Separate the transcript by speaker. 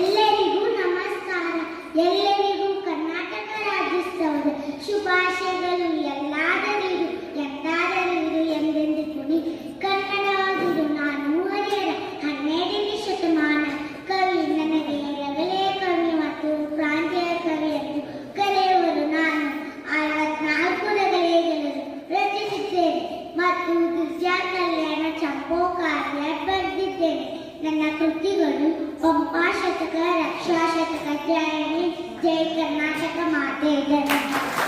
Speaker 1: ಎಲ್ಲರಿಗೂ ನಮಸ್ಕಾರ. ಎಲ್ಲರಿಗೂ ಕರ್ನಾಟಕ ರಾಜ್ಯೋತ್ಸವದ ಶುಭಾಶಯಗಳು. ಎಲ್ಲಾದರಿಗೂ ಎಂದಾದರಿಗೂ ಎಂದೆಂದು ಕುಡಿ ಕನ್ನಡವಾದುದು ನಾನು ಹರಿಯರ ಹನ್ನೆರಡನೇ ಶತಮಾನ ಕವಿ. ನನಗೆ ರಗಲೇ ಕವಿ ಮತ್ತು ಪ್ರಾಂತ್ಯ ಕವಿ ಎಂದು ಕರೆಯುವರು. ನಾನು ಅರವತ್ನಾಲ್ಕು ರಗಳೆಗಳನ್ನು ರಚಿಸಿದ್ದೇನೆ ಮತ್ತು ಗಿರ್ಜಾ ಕಲ್ಯಾಣ ಚಂಪೋಕಾರ್ಯ ಬರೆದಿದ್ದೇನೆ. ನನ್ನ ಕೃತಿಗಳು ಒಬ್ಬ ಪಂಪಾಶತಕ ರಕ್ಷಾಶತಕ ಜಯಣಿ ಜಯ ಕರ್ನಾಟಕ ಮಾತೆ ಧನ್ಯವಾದ